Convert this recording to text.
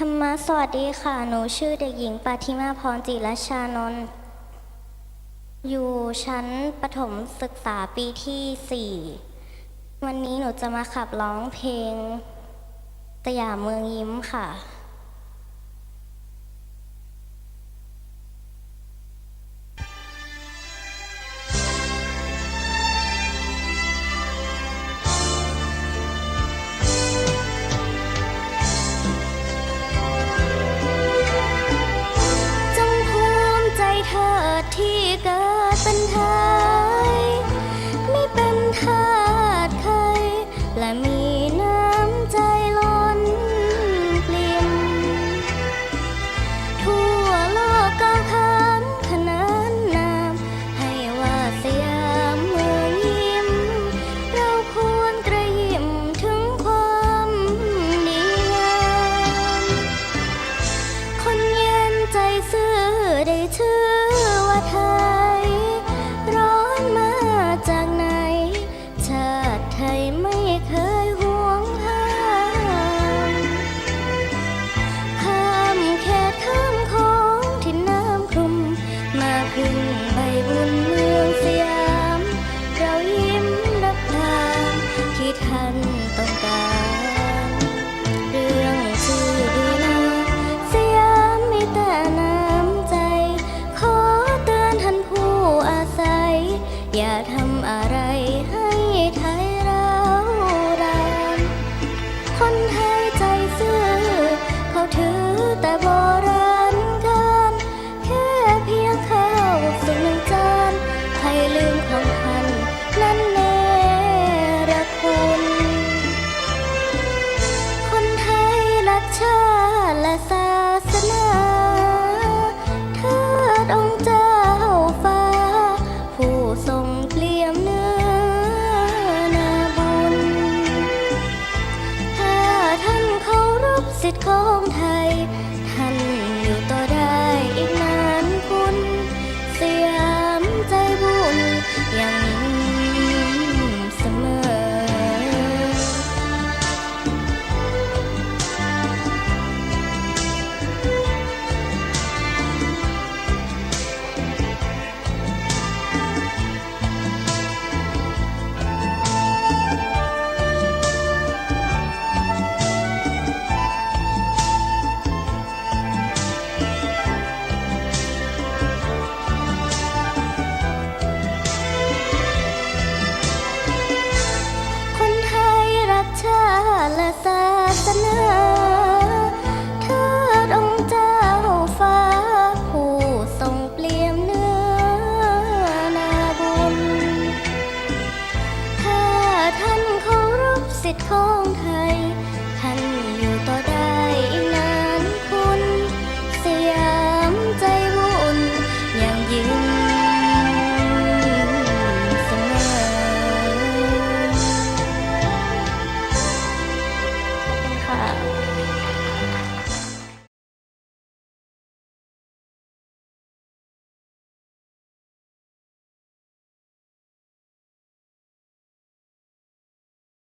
ธรรมะสวัสดีค่ะ หนูชื่อเด็กหญิงปาทิมาพรจิรชานนท์อยู่ชั้นปรถมศึกษาปีที่สี่วันนี้หนูจะมาขับร้องเพลงสยามเมืองยิ้มค่ะ ready to sẽ không hay